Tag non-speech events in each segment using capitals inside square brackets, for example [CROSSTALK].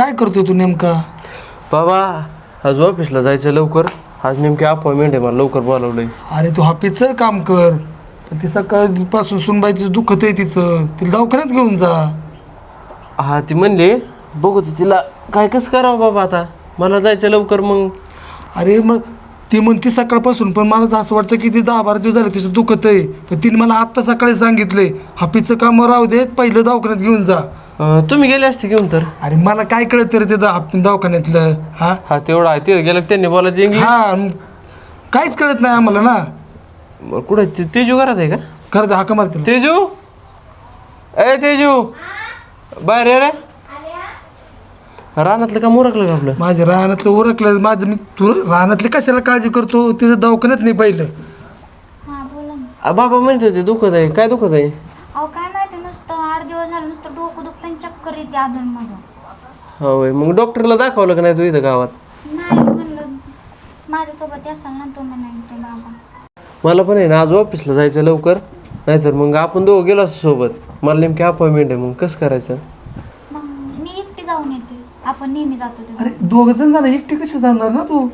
काय करतोय तू नेमका? बाबा आज ऑफिसला जायचं लवकर. आज नेमकी अपॉइंटमेंट आहे मला लवकर बोलावलंय. अरे तू हापीचं काम कर. पण ती सकाळपासून सुनबाईचं दुखत आहे तिचं. तिला दवाखान्यात घेऊन जा. हा ती म्हणली बघू ते तिला काय कसं करावं बाबा आता? मला जायचं लवकर मग. अरे मग ती म्हणते सकाळपासून पण मला असं वाटतं की ती दहा बारा दिवस झाले तिचं दुखत आहे. पण तिने मला आत्ता सकाळी सांगितलंय हापीचं काम राहू दे पहिलं दवाखान्यात घेऊन जा. अं, तुम्ही गेले असते घेऊन तर? अरे मला काय कळत रे ते दवा- दवाखान्यातलं हा? हा तेवढं आहे तिथे गेलं की त्यांनी बोलायचं इंग्लिश हा काहीच कळत नाही आम्हाला ना. बरं, कुठं आहे? ते- तेजू घरात आहे का? खरं हाका मारते तेजू? ए तेजू! बाहेर ये रे. रानातलं का मुरकलं का आपलं? माझ्या रानातलं उरकलं. माझं मी तू रानातली कशाला काळजी करतो? तिचं दवाखान्यात नाही पहिलं. हा बोला ना. आ, बाबा म्हणत होते दुखत आहे. काय दुखत आहे? अहो काय माहिती नुसतं आठ दिवस झालं नुसतं डोकं दुखतं आणि चक्कर येते अधून मधून. होय मग डॉक्टरला दाखवलं का नाही तू इथं गावात? नाही म्हणलं. माझ्यासोबत यासाल ना तो बाबा. मला पण आहे ना आज ऑफिसला जायचं लवकर. नाहीतर मग आपण दोघं गेलो असतो सोबत. मला नेमकी अपॉइंटमेंट आहे मग कसं करायचं मग मी एकटी जाऊन येते आपण नेहमी जातो तिथे. अरे दोघ जण जाणार एकटी कशी जाणार ना तू?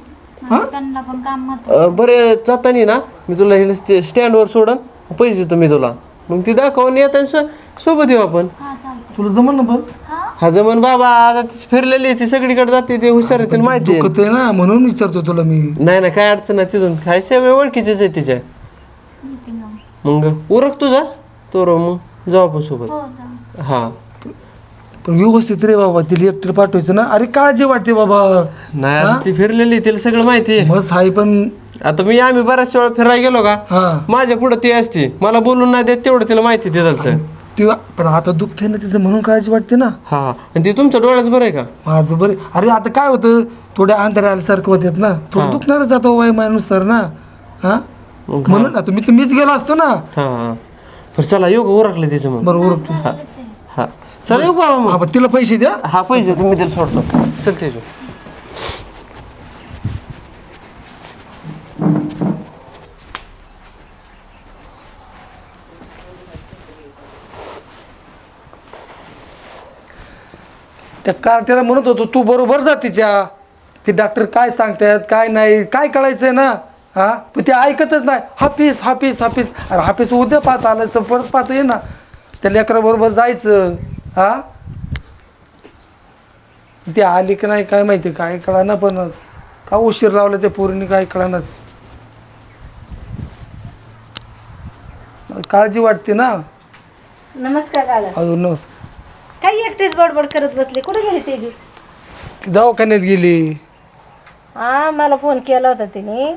त्यांना पण काम मत अं, बरं जातानी ना मी तुला हे स्टे- स्टँडवर सोडन पैसे देतो मी तुला. मग ती दाखवून येताना सो- सोबत येऊ आपण. हा चालते तुला जमल ना बघ हा? हा जमन बाबा आता ती फिरलेली आहे, ती सगळीकडे जाते ते हुशार आहे तिला माहिती आहे. दुखत आहे ना म्हणून विचारतो तुला मी. नाही ना काय अडचण नाही तिथून. काय सगळे ओळखीचेच आहे तिच्या. येते मग. मग उरक तुझा? तो मग जाऊ आपण सोबत. हो जाऊ. हा. पण व्यवस्थित रे बाबा तिला एकटीला पाठवायचं ना. अरे काळजी वाटते बाबा. नाही आता ती फिरलेली आहे, तिला सगळं माहिती आहे. मस्त हाय पण आता मी आम्ही बऱ्याच वेळा फिरायला गेलो का? हा. माझ्या पुढे ती असते. मला बोलून नाही देत तेवढं तिला माहिती तिथलं ती पण आता दुखते ना तिचं म्हणून काळजी वाटते ना. हा हा. आणि ती तुमच्या डोळ्याच बरं आहे का? माझं बरं अरे आता काय होतं थोड्या अंधारे आल्यासारखं होतात ना. थोडं दुखणारच जातो वयमानुसार ना. हा? मग म्हणून आता मी तर मीच गेलो असतो ना. हा हा. बरं चला का उरकले तिचं मग. बरोबर आहे हा. चला येऊ का मग. तिला पैसे द्या. हा पैसे तुम्ही तिला सोडतो. चल तेजू. त्या कार्ट्याला म्हणत होतो तू बरोबर जा तिच्या. ते डॉक्टर काय सांगतायत काय नाही काय कळायचंय ना? हा? पण ते ऐकतच नाही. हाफिस हाफिस हाफिस अरे हाफिस उद्या पाहता आलंच तर परत पाहता ये ना त्या लेकराबरोबर जायचं. हा? ते आली की नाही काय माहिती काय कळा ना पण. का उशीर लावला त्या पोरीने काय कळानाच. काळजी वाटते ना? नमस्कार दादा अजून नवस काही एकटेच बडबड करत बसले. कुठे गेली तेजू ती दवाखान्यात गेली. हा मला फोन केला होता तिने.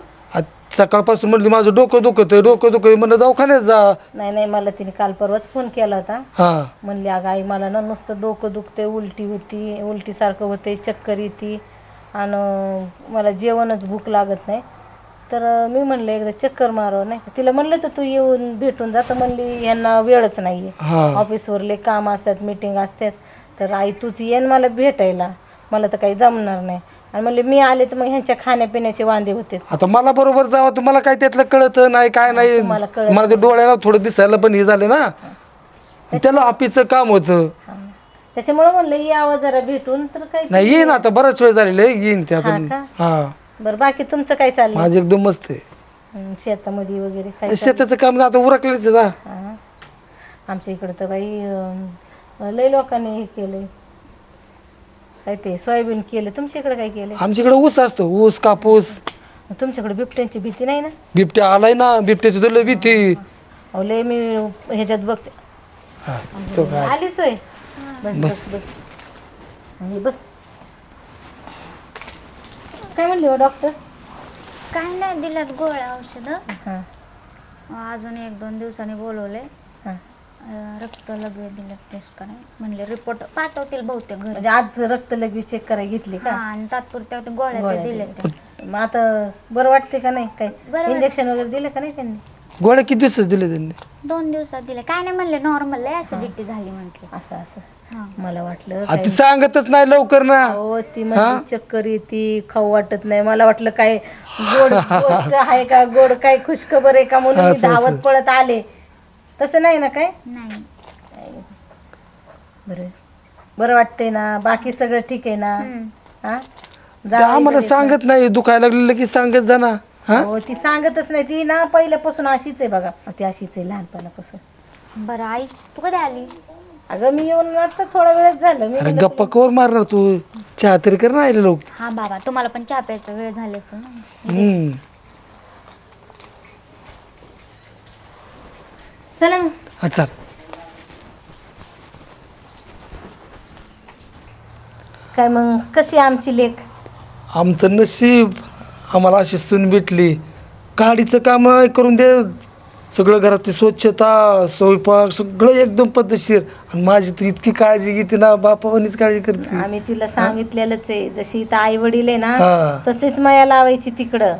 सकाळपासून म्हटली माझं डोकं दुखत डोकं दुखत म्हणलं दवाखान्यात जा. नाही नाही मला तिने काल परवाच फोन केला होता. हा. म्हणली अगं आई मला ना नुसतं डोकं दुखते उलटी होती उलटीसारखं होते चक्कर येते आणि मला जेवणच भूक लागत नाही. तर मी म्हणलं एकदा चक्कर मारव नाही का? तिला म्हणलं तर तू येऊन भेटून जा. तर म्हणली यांना वेळच नाही ऑफिसवरले काम असतात मीटिंग असतात. तर आई तूच येन मला भेटायला. मला तर काही जमणार नाही. आणि म्हणले मी आले तर मग ह्यांच्या खाण्यापिण्याचे वांदे होते. आता मला बरोबर जावं तुम्हाला काय त्यातलं कळत? नाही काय नाही. तुम्हाला कळत. मला ते डोळ्याला थोडं दिसायला पण हे झालं ना. त्याला ऑफिसचं काम होतं. त्याच्यामुळे म्हणलं यावं जरा भेटून तर काही नाही येईन आता बराच वेळ झालेला आहे येईन ते आता. हा? हा. बरं बाकी तुमचं काय चाललंय? माझं एकदम मस्त आहे. हं, शेतामध्ये वगैरे काय शेताचं काम आता उरकलेच. हा. आमच्या इकडं तर बाई अं, लय लोकांनी हे केलंय. काय ते सोयाबीन केलं तुमच्या इकडे काय केलंय आमच्याकडे ऊस असतो ऊस कापूस. तुमच्याकडे बिबट्यांची भीती नाही ना? बिबट्या आलाय ना बिबट्याची तुला भीती. अहो लय मी ह्याच्यात बघते. हा, तो काय? आलीच होय बस बस बस. हे बस. काय म्हणले हो डॉक्टर काय नाही दिल्यात गोळ्या औषधं. हां. अजून एक दोन दिवसांनी बोलवले हां. रक्त लगेच दिलं टेस्ट कराय म्हणले रिपोर्ट पाठवतील बहुतेक घरी. म्हणजे आज रक्त लगवी चेक करायला घेतली हा का आणि तात्पुरत्या ते गोळ्या गोळ्या ते दिले मग आता बरं वाटते का नाही? बरं काय वाटतं. इंजेक्शन वगैरे दिलं का नाही त्यांनी? गोळ्या किती दिवसच दिले त्यांनी? दोन दिवसात दिले काय नाही म्हणले नॉर्मल आहे ऍसिडिटी झाली म्हटले. असं असं. हा. मला वाटलं आ, ती सांगतच नाही लवकर ना. हो ती म्हणजे चक्कर येते खाऊ वाटत नाही. मला वाटलं काय गोड [LAUGHS] गोष्ट आहे का? गोड काय खुशखबर आहे का? म्हणून मी धावत पळत आले. तसं नाही ना काय? नाही. बरं. बरं वाटतंय ना. बाकी सगळं ठीक आहे ना? हा? ते जावई आम्हाला सांगत नाही. दुखायला लागलेलं की सांगत जा ना. हा? हो ती सांगतच नाही. ती ना पहिल्यापासून अशीच आहे बघा. ती अशीच आहे लहानपणापासून. बरं आई तू कधी आली? अगं मी येऊन आता थोडा वेळच झालं. मी अरे गप्पा कवर मारणार तू? चहा तरी कर ना आले लोक हा बाबा तुम्हाला पण चहा प्यायचा वेळ झाला हम्म. चला मग. हा चाल. काय मग कशी आमची लेख आमचं नशीब आम्हाला अशी सून भेटली. गाडीचं काम करून दे. सगळं घरातली स्वच्छता स्वयंपाक सगळं एकदम पद्धतशीर. आणि माझी तर इतकी काळजी घेते ना बापावानीच काळजी करते. आम्ही तिला सांगितलेलंच आहे. जशी इथं आई वडील आहे ना हा. तसेच माया लावायची तिकडं.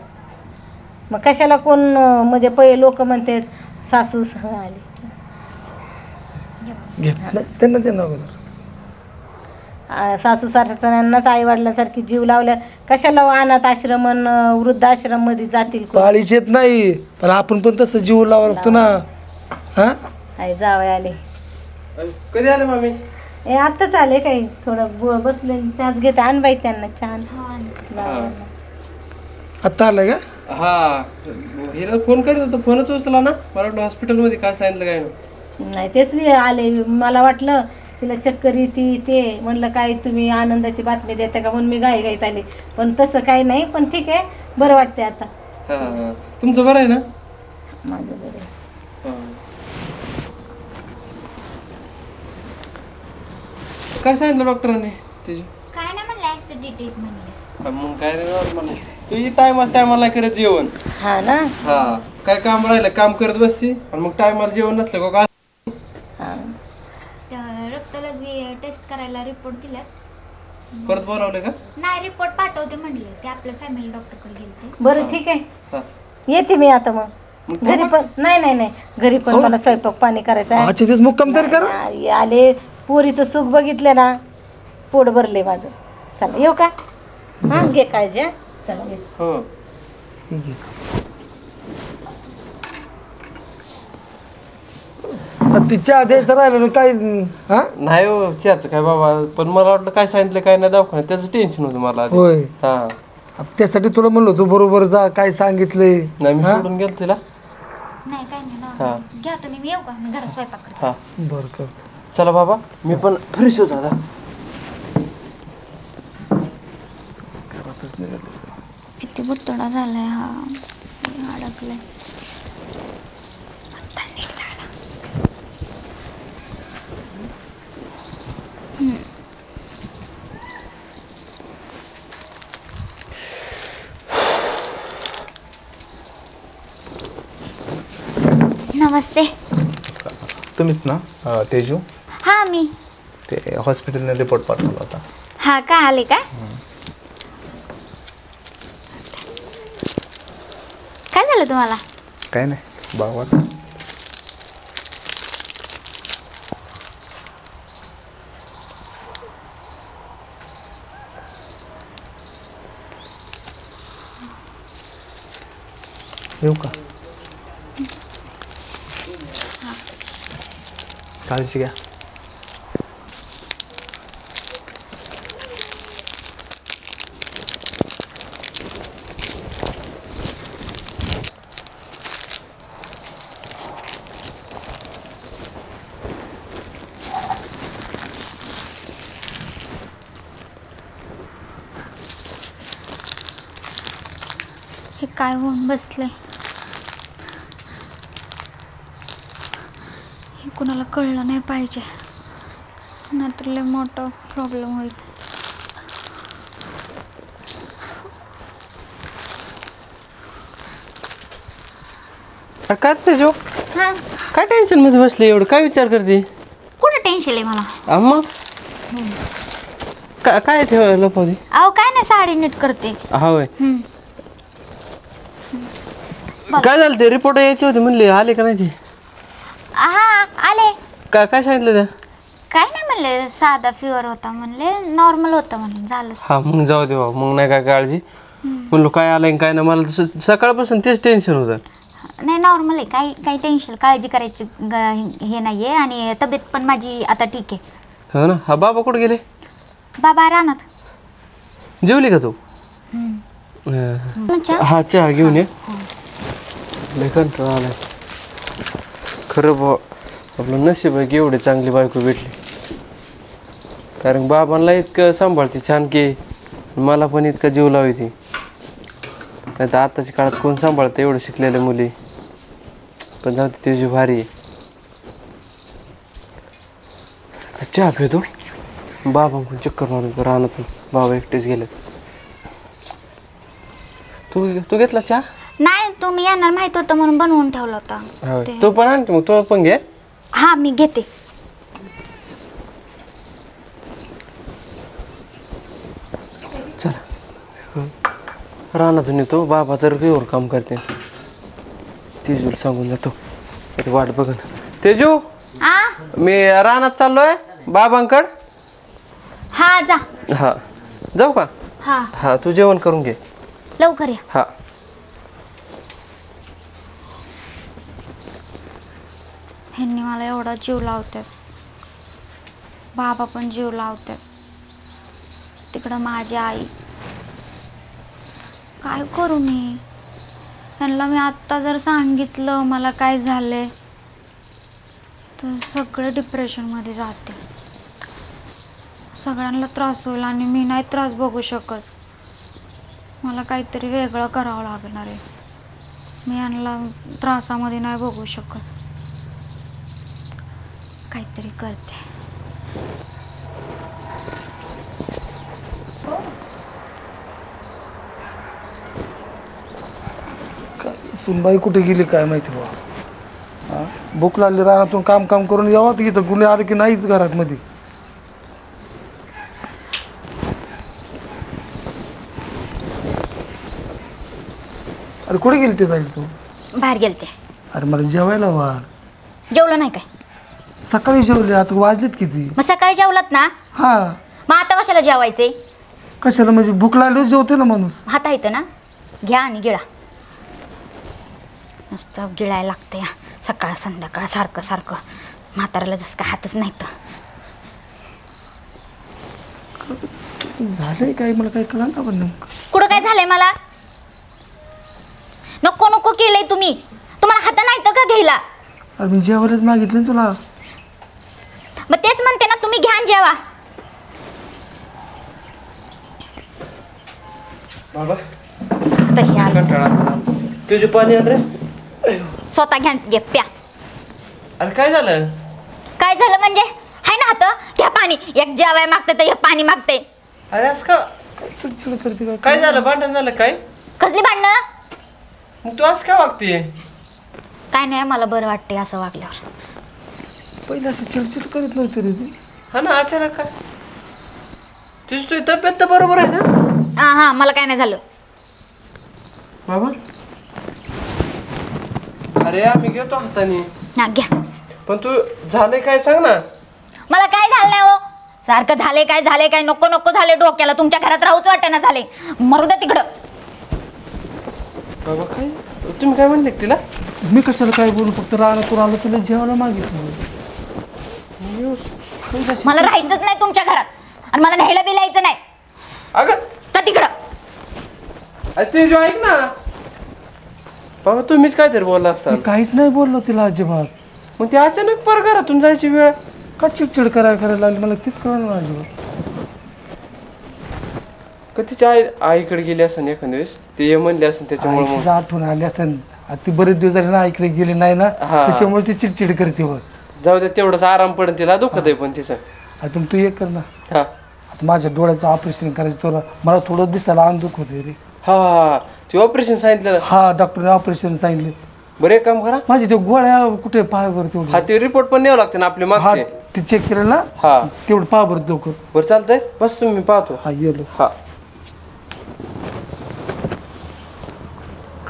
मग कशाला कोण अं, म्हणजे पहिले लोक म्हणतात सासू सह आली. घे नाही, त्यांना त्यांना अगोदर. आ, सासू सासऱ्यांनाच आई वडिलांसारखी जीव लावल्या. कशाला अनाथ आश्रम अन, अं, वृद्धाश्रममध्ये जातील कोण? पाळीच येत नाही. पण आपण पण तसं जीव लावा लागतो ना. हा? आई जावय आले. कधी आले मामी? ए आत्ताच आले काही थोडं ब- बसले. चहाच घेते. आण बाई त्यांना छान आता आलाय का? हा हिला फोन करीत होतो. फोनच उचला ना. मला वाटलं हॉस्पिटलमध्ये काय सांगितलं काय नाही. नाही तेच मी आले. मला वाटलं तिला चक्कर येते ते. म्हणलं काय तुम्ही आनंदाची बातमी देता का? म्हणून मी गाई गाईत आले. पण तसं काही नाही पण ठीक आहे. बरं वाटते आता. हा हा तुमचं बरं आहे ना? माझं बरं आहे. हा. काय सांगितलं डॉक्टरांनी? त्याची? काय नाही म्हणलं ऍसिडिटी म्हणले. हा, मग काय रे नॉर्मल तुझी टायमाच टायमाला करत जेवण. हा ना? हा. काय काम राहिलं काम करत बसती? आणि मग टायमाला जेवण नसलं का? हा. तर रक्तलघवी टेस्ट करायला रिपोर्ट दिल्यात. परत बोलावलं का? नाही रिपोर्ट पाठवते म्हणले ते आपल्या फॅमिली डॉक्टरकडे गेलते. बरं ठीक आहे. हा. येते मी आता मग. घरी पण नाही नाही नाही. घरी पण मला स्वयंपाक पाणी करायचं आहे. आजच्या दिवस मुक्काम तरी करा. आले पोरीचं सुख बघितलं ना पोट भरले माझं. चला येऊ का? हा घे काळजी हा. चला येते. हो. ती चहा द्यायचं राहिलं ना काय हा? नाही हो चहाचं काय बाबा पण मला वाटलं काय सांगितलं काय नाही दवाखान्यात त्याचं टेन्शन होतं मला आधी. होय. हा. त्यासाठी तुला म्हणलो तू बरोबर जा काय सांगितलंय? नाही मी सोडून गेलो तिला. नाही काय नाही हा. ना घ्या तुम्ही मी येऊ का? मी घरात स्वयंपाक करते. हा. बर कर चला बाबा मी पण फ्रेश होतो आता. किती बुत्तडा झालाय हा. अडकलाय. नमस्ते. तुम्हीच ना अं, तेजू? हा मी. ते हॉस्पिटलने रिपोर्ट पाठवला होता. हा का आले का काय झालं तुम्हाला काय नाही भावाचं येऊ का काळजी घ्या हे काय होऊन बसले हे कुणाला कळलं नाही पाहिजे. नाहीतर लय मोठा प्रॉब्लेम होईल. अरे काय हां? काय टेन्शनमध्ये बसले एवढं? काय विचार करते? कुठं टेन्शन आहे मला? अम्मा काय ठेवायला लपवते अहो काय नाही साडी नीट करते. हा होय. हम्म. काय झालं ते? रिपोर्ट यायचे होते म्हणले. आले का नाही ते? हा आले. काय काय सांगितलं त्या? काय नाही म्हणले. साधा फिवर होता म्हणले. नॉर्मल होता म्हणले झालं हा मग जाऊ दे बाबा. मग नाही काय काळजी? म्हणलो काय आलंय काय नाही? मला तसं सकाळपासून तेच टेन्शन होतं. नाही नॉर्मल आहे. काही काही टेन्शन काळजी करायची ग- हे नाही आहे आणि तब्येत पण माझी आता ठीक आहे. हो ना? हा बाबा कुठे गेले? बाबा रानात. जेवली का तू? हम्म. हा. हा चहा घेऊन ये. नाही कंटाळा आलाय खरं बा आपलं नशीब आहे की एवढी चांगली बायको भेटली. कारण बाबांना इतकं सांभाळते छान की मला पण इतका जीव लावते नाही तर आत्ताच्या काळात कोण सांभाळतं एवढं शिकलेल्या मुली? पण जाऊ दे तुझी भारी आहे. चहा पितो बाबा चक्कर मारून राहणार बाबा एकटेच गेलेत. तू तू घेतला चहा? नाही तुम्ही येणार माहीत होतं म्हणून बनवून ठेवलं होतं. होय. ते- तो पण आण की मग तो पण घे. हा मी घेते. चला. रानातून येतो बाबा तर घेऊन काम करते. तेजूला सांगून जातो. ते वाट बघ तेजू आ? मी रानात चाललोय बाबांकड. हा जा. हा. जाऊ का? हा. हा तू जेवण करून घे. लवकर या. हा. ह्यांनी मला एवढा जीव लावतात. बाबा पण जीव लावतात. तिकडं माझी आई. काय करू मी? त्यांना मी आत्ता जर सांगितलं मला काय झाले तर सगळे डिप्रेशनमध्ये जाते. सगळ्यांना त्रास होईल आणि मी नाही त्रास बघू शकत. मला काहीतरी वेगळं करावं लागणार आहे. मी यांना त्रासामध्ये नाही बघू शकत. काहीतरी करते. काय सुनबाई कुठे गेली काय माहिती बा हा? भूक लागली रानातून काम काम करून यावं तर इथं. गुन्हे आले की नाहीच घरात मध्ये अरे कुठे गेली ते जाईल तू? बाहेर गेलते. अरे मला जेवायला वाढ जेवलं नाही काय? सकाळी जेवले आता वाजलेत किती? मग सकाळी जेवलात ना? हा. मग आता कशाला जेवायचे कशाला म्हणजे भूक लागली जेवते ना माणूस. हाता येतं ना? घ्या आणि गिळा. नुसतं गिळायला लागतं या सकाळ संध्याकाळ सारखं सारखं. म्हाताऱ्याला जसं काय हातच नाही तर झालंय काय मला काही कळलं ना पण नेमकं. कुठं काय झालंय मला? नको नको केलंय तुम्ही. तुम्हाला हात नाही तर का घ्यायला? अरे मी जेवायलाच मागितलं ना तुला मग तेच म्हणते ना तुम्ही घ्या आणि जेवा. बाबा. आता आलं. कंटाळा तुझे पाणी रे. स्वतः घ्या घे प्या. अरे काय झालं? काय झालं म्हणजे? हाय ना आता घ्या पाणी. एक जेवाय मागते तर एक पाणी मागते अरे असं का? चिडचिड करते काय काय झालं? भांडण झालं काय? कसली भांडणं? मग तू असं काय वागते काय नाही मला बरं वाटते असं वागल्यावर. पहिले असं चिडचिड करत नव्हती रे ती. हा ना अचानक काय? तुझी तुझी तब्येत तर बरोबर आहे ना? हां हां मला काय नाही झालं. बाबा? अरे आम्ही घेतो हाताने हा घ्या. पण तू झालंय काय सांग ना. मला काय झालं नाही हो? सारखं झाले काय झाले काय नको नको झाले डोक्याला. तुमच्या घरात राहूच वाटेना झाले मरू द्या तिकडं. बाबा काय? तुम्ही काय म्हणले तिला? मी कशाला काय बोलू? फक्त रानातून आलो तुला जेवायला मागितलं. मला राहायचंच नाही तुमच्या घरात. आणि मला न्यायला बी यायचं नाही. अगं. तर तिकडं. अरे ते जो ऐक ना. बाबा तुम्हीच काहीतरी बोलला असता मी काहीच नाही बोललो तिला अजिबात. मग ते अचानक पर घरातून जायची वेळ. का चिडचिड करायला करायला लागली? मला तीच कळलं ना अजिबात. का तिच्या आई आईकडे गेली असेल एखाद्या वेळेस? ते ये म्हणले असेल त्याच्यामुळे मग. आईची आठवण आली आता ती बरेच दिवस झाले ना इकडे गेली नाही ना हा. त्याच्यामुळे ती चिडचिड करते वर जाऊ दे तेवढंच आराम पडेल तिला दुखत आहे पण तिचं. आता तू एक कर ना. हा. आता माझ्या डोळ्याचं ऑपरेशन करायचं तुला मला थोडं दिसायला अंग दुख होते रे. हा हा ते ऑपरेशन सांगितलं हा डॉक्टरने ऑपरेशन सांगितले. बरं एक काम करा. माझे ते गोळ्या कुठे पायावर तेवढं? हा ते रिपोर्ट पण न्यावं लागते ना आपले हा मागचे. ते चेक केलं ना? हा. तेवढं पहा बरं लवकर. बरं चालतंय. बस तुम्ही पाहतो. हा येलो हा.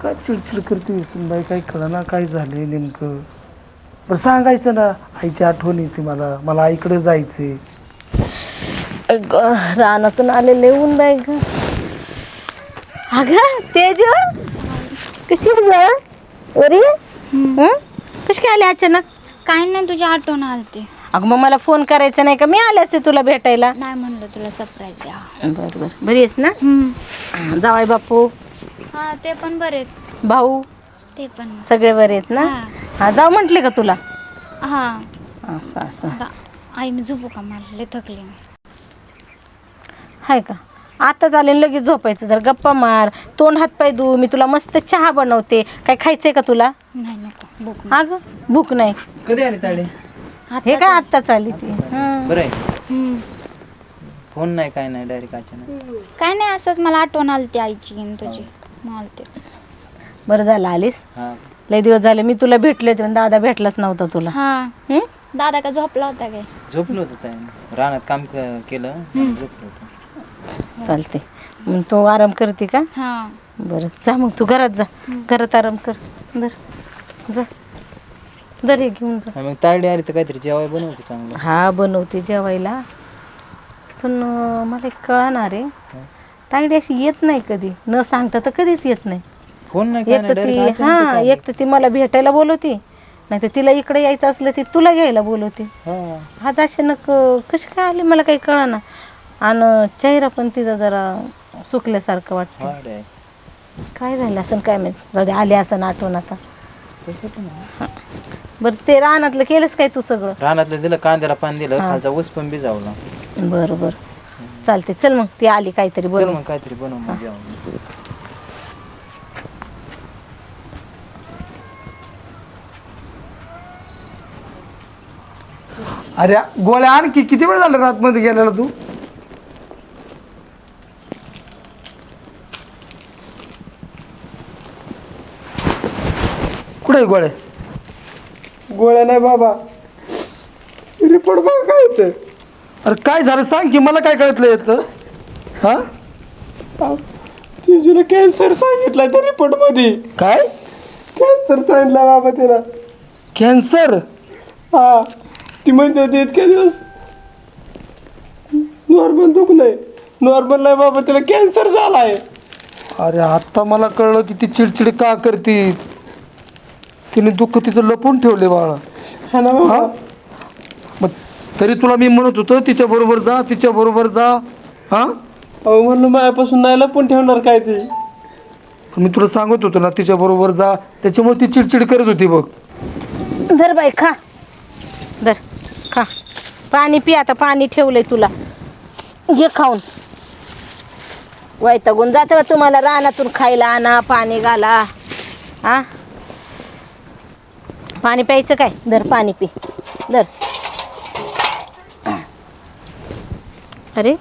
काय चिडचिड करते सुनबाई काही कळा ना काय झालंय नेमकं? बरं सांगायचं ना आईची आठवण येते मला. मला आईकडे जायचंय. अगं, रानातून आलेले ऊन बाई ग. अगं तेज? कशी ग? अरे कशी काय आली अचानक? काय नाही तुझी आठवण आलती. अगं मग मला फोन करायचा नाही का? मी आले असते तुला भेटायला. नाही म्हणलं तुला सरप्राईज द्या. बरं बरं. बरी आहेस ना? जावाय बापू. हा ते पण बरे आहेत. भाऊ? ते पण. सगळे बरे आहेत ना? हा. हा जाऊ म्हटले का तुला? हा. असं असं. आता आई मी झोपू का? मला लय थकले मी हाय का? आता चालेल लगेच झोपायचं. जर गप्पा मार. तोंड हात पाय धू. मी तुला मस्त चहा बनवते. काय खायचंय का तुला? नाही नको. भूक अगं भूक नाही. कधी आली ताडे? हे काय आत्ताच आली ती? हं. बरं आहे. हम्म. फोन नाही काय नाही डायरेक्ट अचानक. काय नाही असंच मला आठवण आली ती आईची आणि तुझी. मग आलते. बरं झालं आलीस. हा. लय दिवस झाले मी तुला भेटले होते पण दादा भेटलाच नव्हता तुला. हा. हं? दादा का झोपला होता काय? झोपलो होतो ताई. रानात काम क- केलं झोपलो होतो. चालते मग तू आराम करते का? हा. बरं. जा मग तू घरात जा. घरात आराम कर. दर जा. दर हे घेऊन जा. हा, मग तायडे आली तर काहीतरी जेवाय बनवू की चांगलं. हा बनवते जेवायला. पण अं, मला एक कळणार आहे. तागडी अशी येत नाही कधी. न सांगता तर कधीच येत नाही. फोन नाही काय एक नाही तर ती हा एक तर ती मला भेटायला बोलवते. नाही तर तिला इकडे यायचं असलं ती तुला घ्यायला बोलवते. हा. आज अचानक अं, कशी काय आली? मला काही कळना. आणि चेहरा पण तिचा जरा सुकल्यासारखं वाटतं. काय झालं असं काय माहीत? जाऊ दे आले असं आठवण आता. आहे. बरं ते रानातलं केलंस काय तू सगळं? रानातलं दिलं कांद्याला पाणी दिलं खालचा ऊस पण भिजावला. बरं बरं. चालते चल मग ती आली काहीतरी चल बरं मग काहीतरी बनव मग जेवण. अरे गोळ्या आणखी किती वेळ झाला रातमध्ये गेलेला तू? कुठे गोळ्या? गोळ्या नाही बाबा. रिपोर्ट बघा काय होतं अरे काय झालं सांग की मला काय कळतलं यातलं. हा? तिजूला कॅन्सर सांगितलं त्या रिपोर्टमध्ये काय? कॅन्सर सांगितलं बाबा तिला. कॅन्सर हा. ती म्हणते होती इतके दिवस नॉर्मल दुख नाही. नॉर्मल नाही बाबा तिला कॅन्सर झालाय. अरे आत्ता मला कळलं की ती चिडचिड का करते? तिने दुःख तिचं लपून ठेवले बाळा. हा ना बाबा. हा? मग तरी तुला मी म्हणत होतो तिच्या बरोबर जा तिच्या बरोबर जा. हा? अहो म्हणलं मायापासून नाही लपून ठेवणार काय ती. पण मी तुला सांगत होतो ना तिच्या बरोबर जा. त्याच्यामुळे ती चिडचिड करत होती बघ. धर बाई खा. धर. खा. पाणी पी आता पाणी ठेवलंय तुला. घे खाऊन. वैतागून जाते तुम्हाला रानातून खायला आणा पाणी घाला. हा पाणी प्यायचं काय? धर पाणी पी. दर अरे?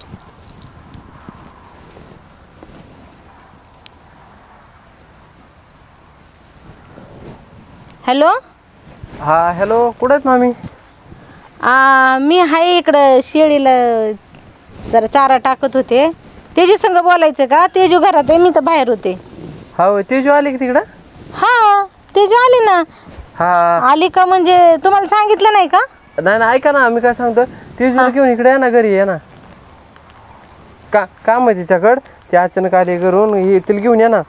हॅलो? हा हॅलो. कुठे आहेत मामी? आ, मी आहे इकडं शेळीला जरा चारा टाकत होते. तेजू संग बोलायचं का? तेजू घरात आहे मी तर बाहेर होते. हा तेजू आली की तिकडं? हा तेजू आली ना. हा. आली का म्हणजे तुम्हाला सांगितलं नाही का? नाही ना ऐका ना मी काय सांगतो? तेजूला घेऊन इकडे या ना घरी या ना. का काम आहे तिच्याकडं. ते अचानक आले करून ये तिला घेऊन या ना.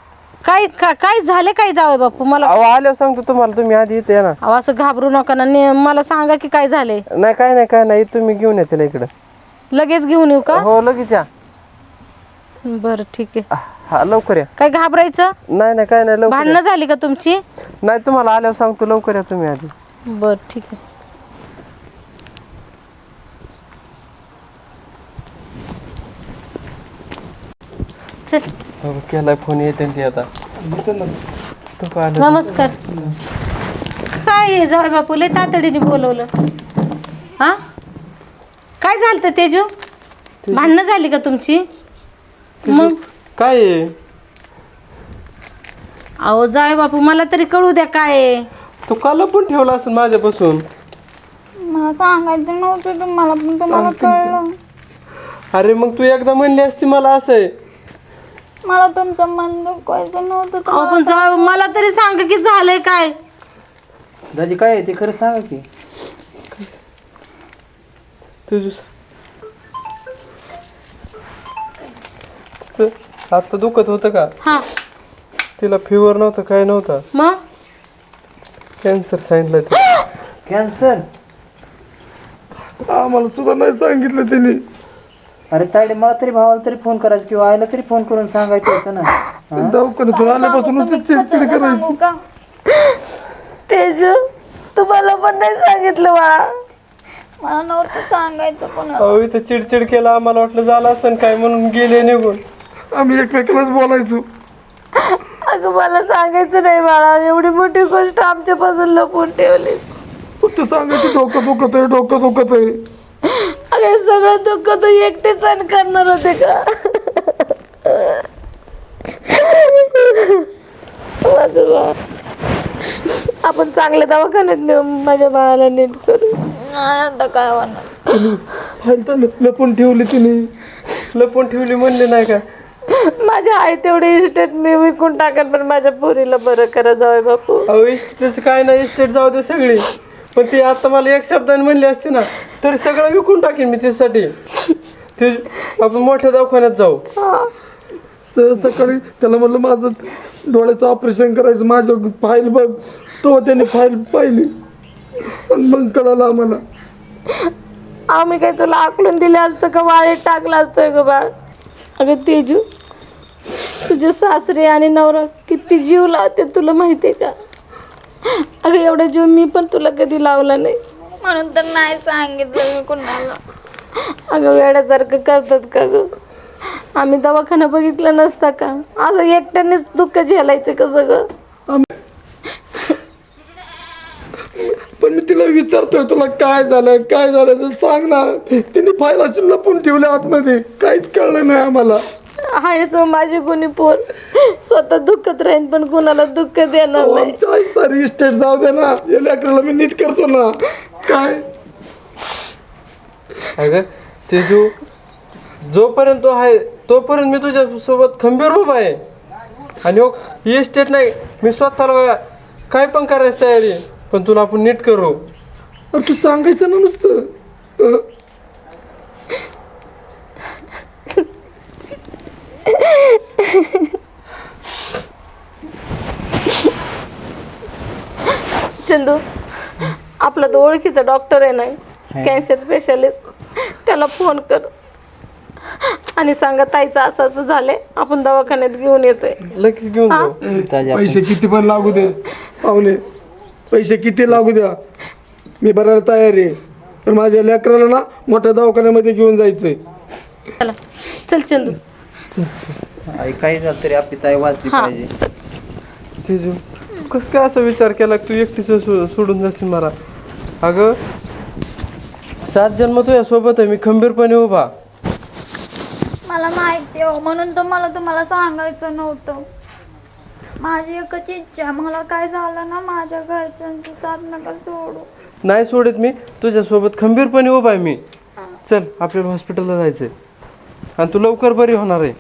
काय का- काय झालं काय जावं बापू? मला अहो आल्यावर सांगतो तुम्हाला तुम्ही आधी इथे या ना. अहो, असं घाबरू नका ना. ने- मला सांगा की काय झालंय. नाही काय नाही काय नाही. तुम्ही घेऊन या तिला इकडं. लगेच घेऊन येऊ का? हो लगेच या. बरं ठीक आहे. हा लवकर या. काय घाबरायचं? नाही नाही काय नाही लवकर. भांडणं झाली का तुमची? नाही तुम्हाला आल्यावर सांगतो लवकर या तुम्ही आधी. बर ठीक आहे. चल. हो, केलाय फोन येते ते आता. तू काय आलं? नमस्कार. काय आहे जाऊ बापू लय तातडीने बोलवलं. हा? काय झालं तर तेजू? भांडणं झाली का तुमची? मग? काय आहे? अहो जाय बापू मला तरी कळू द्या काय आहे. तू का लपून ठेवला असेल माझ्यापासून. मला सांगायचं नव्हतं तुम्हाला पण तुम्हाला कळलं. अरे मग तू एकदा म्हणली असती मला असं. आहे मला तुमचं मन दुखवायचं नव्हतं अहो पण जाऊ मला तरी सांग की झालंय काय? दाजी काय आहे ते खरं सांगा की. तुझ आता दुखत होतं का? हा. तिला फिवर नव्हतं काय नव्हतं? मग? कॅन्सर सांगितलं ते कॅन्सर आम्हाला सुद्धा नाही सांगितलं त्यांनी अरे तायडे मला तरी भावाला तरी फोन करायचं किंवा आईला तरी फोन करून सांगायचं होतं ना. दवाखान्यातून आल्यापासूनच ते चिडचिड करायची. का? तेजू तुम्हाला पण नाही सांगितलं बाळा मला नव्हतं सांगायचं पण अहो इथं चिडचिड केला आम्हाला वाटलं झालं असं काय म्हणून गेले निघून. आम्ही एकमेकालाच बोलायचो. अगं मला सांगायचं नाही बाळा. एवढी मोठी गोष्ट आमच्यापासून लपून ठेवली फक्त सांगायचं डोकं दुखत आहे डोकं दुखत आहे हे सगळं दुःख तू एकटे सण करणार होते का? माझं बाळ आपण चांगल्या दवाखान्यात नेऊ माझ्या बाळाला नीट करू. नाही आता काय होणार? फाईल तर लपून ठेवली तिने. लपून ठेवली म्हणले नाही का? माझ्या आई तेवढी इस्टेट मी विकून टाकेन पण माझ्या पोरीला बरं करा जावं बापू. अहो इस्टेटचं काय नाही इस्टेट जाऊ दे सगळी. पण ती आता मला एक शब्दाने म्हणली असते ना तरी सगळं विकून टाकेन मी त्यासाठी ते आपण मोठ्या दवाखान्यात जाऊ. सहज सकाळी त्याला म्हणलं माझं डोळ्याचं ऑपरेशन करायचं माझं फाईल बघ. तो त्याने फाईल पाहिली. आणि मग कळालं आम्हाला. आम्ही काही तुला आकलून दिले असतं का वाळीत टाकलं असतं ग बाळ? अगं तेजू तुझे सासरे आणि नवरा किती जीव लावते तुला माहिती आहे का? अगं एवढा जीव मी पण तुला कधी लावला नाही. म्हणून तर नाही सांगितलं मी कुणाला. अगं वेड्यासारखं करतात का ग? आम्ही दवाखाना बघितला नसता का? असं एकट्यानेच दुःख झेलायचं का सगळं? पण मी तिला विचारतोय तुला काय झालं काय झालं तर सांग ना. तिने फाईल अशी लपून ठेवल्या आतमध्ये. काहीच कळलं नाही आम्हाला. आहेच माझी कोणी पोर. स्वतः दुःखत राहीन पण कुणाला दुःख देणार अहो, नाही. सारी इस्टेट जाऊ दे ना. या लेकराला मी नीट करतो ना. काय? अगं ते जो जोपर्यंत तो आहे तोपर्यंत मी तुझ्या सोबत खंबीर उभा आहे. आणि हो ही इस्टेट नाही मी स्वतःला काय पण करायची तयारी आहे. पण तुला आपण नीट करू. अरे तू सांगायचं ना नुसतं. अं, चंदू आपला तो ओळखीचा डॉक्टर आहे ना? कॅन्सर स्पेशालिस्ट त्याला फोन कर. आणि सांगा ताईचं असं असं झालंय आपण दवाखान्यात घेऊन येतोय. लगेच घेऊन जाऊ. ताजे पैसे किती पण लागू दे. पाहुणे पैसे किती लागू द्या. मी भरायला तयार आहे. पण माझ्या लेकराला ना मोठ्या दवाखान्यामध्ये घेऊन जायचंय. चला. चल चंदू. आई काही झालं तरी आपली ताई वाचली हा. पाहिजे. तेजू कस काय असा विचार केला की तू एकटीच सो- सोडून जाशील मला? अगं सात जन्म तुझ्या सोबत आहे मी खंबीरपणे उभा. मला माहिती हो म्हणून तर मला तुम्हाला सांगायचं नव्हतं. माझी एकच इच्छा आहे, मला काय झालं ना माझ्या घरच्यांची साथ नका सोडू. नाही सोडत मी तुझ्या सोबत खंबीरपणे उभा आहे मी. चल आपल्याला हॉस्पिटलला जायचंय. आणि तू लवकर बरी होणार आहे.